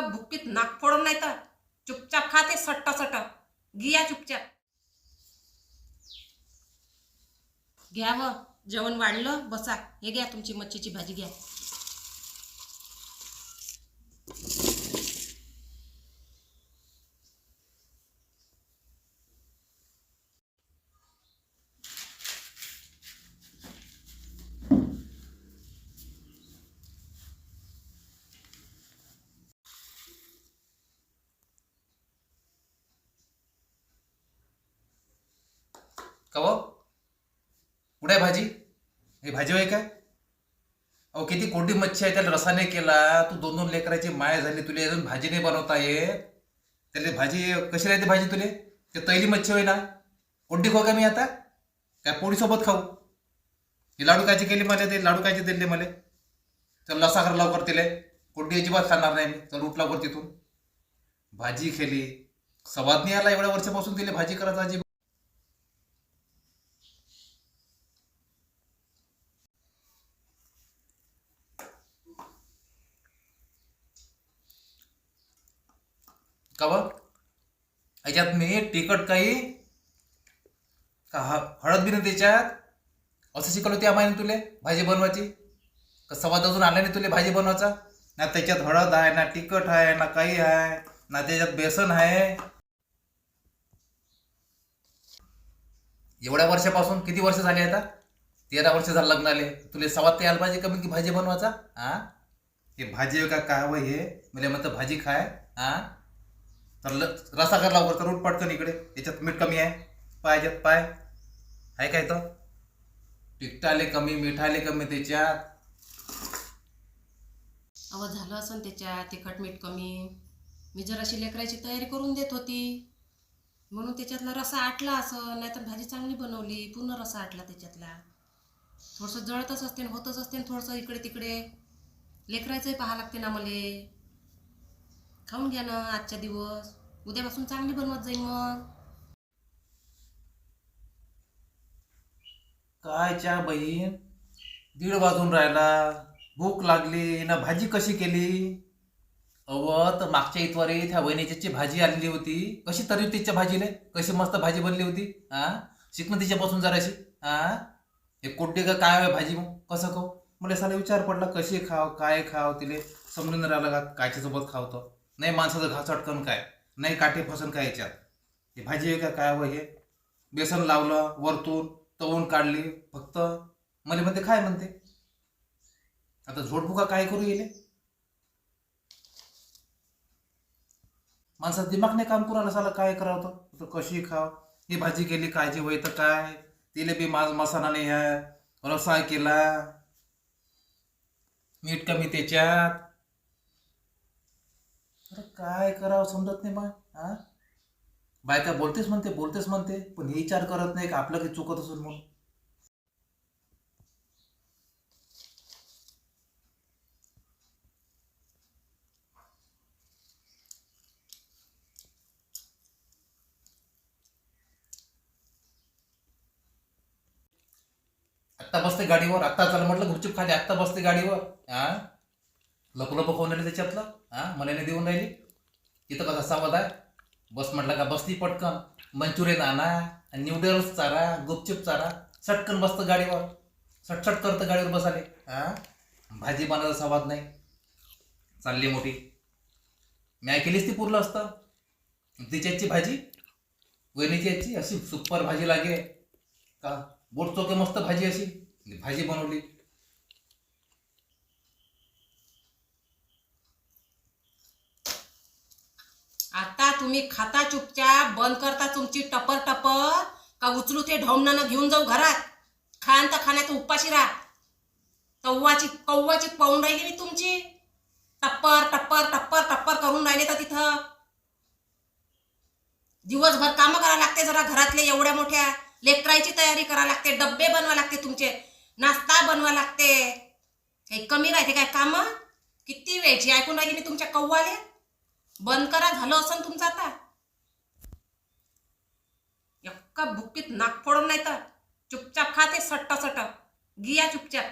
भुकीत बुक्कीत नाक फोडून नाही तर? चुपचाप खाते सट्ट सट गिया चुपचाप. घ्या व. जेवण वाढलं बसा. हे घ्या तुमची मच्छीची भाजी घ्या का हो कुठे आहे भाजी? हे भाजी आहे काय? अहो किती कोटी मच्छी आहे त्याला रसाने केला. तू दोन दोन लेकराची माया झाली तुला अजून भाजी नाही बनवता येत. त्याला भाजी कशी राहते भाजी तुले? ते तैली मच्छी होय ना? कोणती खाऊ का मी आता? काय पोळीसोबत खाऊ? ही लाडू कायची केली मला ते लाडू कायची दिले मला. तर लसाकर लवकर तिले. कोणती अजिबात खाणार नाही मी. चल उठ लवकर तिथून. भाजी केली. सवाद नाही आला एवढ्या वर्षापासून तिले भाजी करायचा अजिबात. का बा याच्यात मी तिखट काही का हळद बी नाही त्याच्यात. असं शिकवलं त्या माहिती तुले भाजी बनवायची. का सवाद अजून आला नाही तुले भाजी बनवायचा? ना त्याच्यात हळद आहे ना तिखट आहे ना काही आहे ना त्याच्यात बेसन आहे. एवढ्या वर्षापासून किती वर्ष झाली आता? तेरा वर्ष झालं लग्नाले तुले सवाद ते आला पाहिजे कमी की भाजी बनवायचा? हा हे भाजी का काय वय हे? मला म्हणतं भाजी खाय. हा तर ल रसा कर लवकर तर उठ पटकन इकडे. याच्यात मीठ कमी आहे. पाहिजेत पाय. आहे काय तर तिखटाले कमी मिठाले कमी त्याच्यात. अव झालं असं त्याच्यात. तिखट मीठ कमी. मी जर अशी लेकराची तयारी करून देत होती. म्हणून त्याच्यातला रसा आटला असं. नाहीतर भाजी चांगली बनवली. पूर्ण रसा आटला त्याच्यातला. थोडंसं जळतच असते होतच असते न थोडंसं इकडे तिकडे लेकरायचंही पाहा लागते ना मले. खाऊन घ्या ना आजच्या दिवस. उद्यापासून चांगली बनवत जाईल मग. काय चा बहीण? दीड वाजून राहिला. भूक लागली ना भाजी कशी केली? अव तर मागच्या इतवारी त्या वहिनीची भाजी आलेली होती. कशी तरी होती तिच्या भाजीले? कशी मस्त भाजी बनली होती? हा शिक ना तिच्यापासून जराशी. हा हे कोड्डे का काय भाजी मग? कसं खाऊ? मला साला विचार पडला कशी खाव काय खाव तिले? समजून राहिला राहिलं का कायच्या सोबत खावतो? नाही माणसाचं घा चटकन काय? नाही काटे फसन काय याच्यात? हे भाजी का? काय हवं हे? बेसन लावलं वरतून तवून काढली फक्त मला म्हणते काय म्हणते. आता झोडफुका काय करू येले? माणसात दिमाग नाही काम करू साला काय करावं तर? कशी खाव? ही भाजी केली कायची वय तर काय? तिले बी माझ मसाला नाही आहे रसा केला. मीठ कमी त्याच्यात. अरे काय करावं समजत नाही मग हा? बायका बोलतेच म्हणते बोलतेच म्हणते पण हे विचार करत नाही का आपलं काही चुकत असून म्हणून. आत्ता बसते गाडीवर आत्ता चल म्हटलं गुपचूप खाली आत्ता बसते गाडीवर हा? लपू लपू खाऊन राहिले त्याच्यातलं हा? मला नाही देऊन राहिली. इथं कसा सावध आहे बस म्हटलं का बसती पटकन. मंचुरियन आणा न्यूडल्स चारा गुपचूप चारा. सटकन बसतं गाडीवर. सटसट करतं गाडीवर बसाले हा? भाजी बनायचा सावाद नाही. चालली मोठी. मॅ केलीच ती पुरलं असतं. तिच्याची भाजी? वहिनीची याची अशी सुपर भाजी लागे. का? बोट चोके मस्त भाजी अशी. भाजी बनवली. आता तुम्ही खाता चुपचाप बंद करता तुमची टपर टपर का उचलू ते ढोमणानं घेऊन जाऊ घरात? खान तर खाण्यात उपाशी राहा. कव्वाची कव्वाची पाहून राहिली मी तुमची. टप्पर टप्पर टप्पर टप्पर करून राहिले तर तिथं. दिवसभर कामं करावं लागते जरा घरातले एवढ्या मोठ्या. लेकरायची तयारी करावी लागते डब्बे बनवा लागते तुमचे. नाश्ता बनवा लागते. काही कमी राहते काय कामं? किती वेळची? ऐकून राहिली मी तुमच्या कव्वाले? बंद करा झालं असं तुमचं आता. एका बुक्कीत नाक फोडून नाही तर चुपचाप खाते सट्ट सट गिया चुपचाप.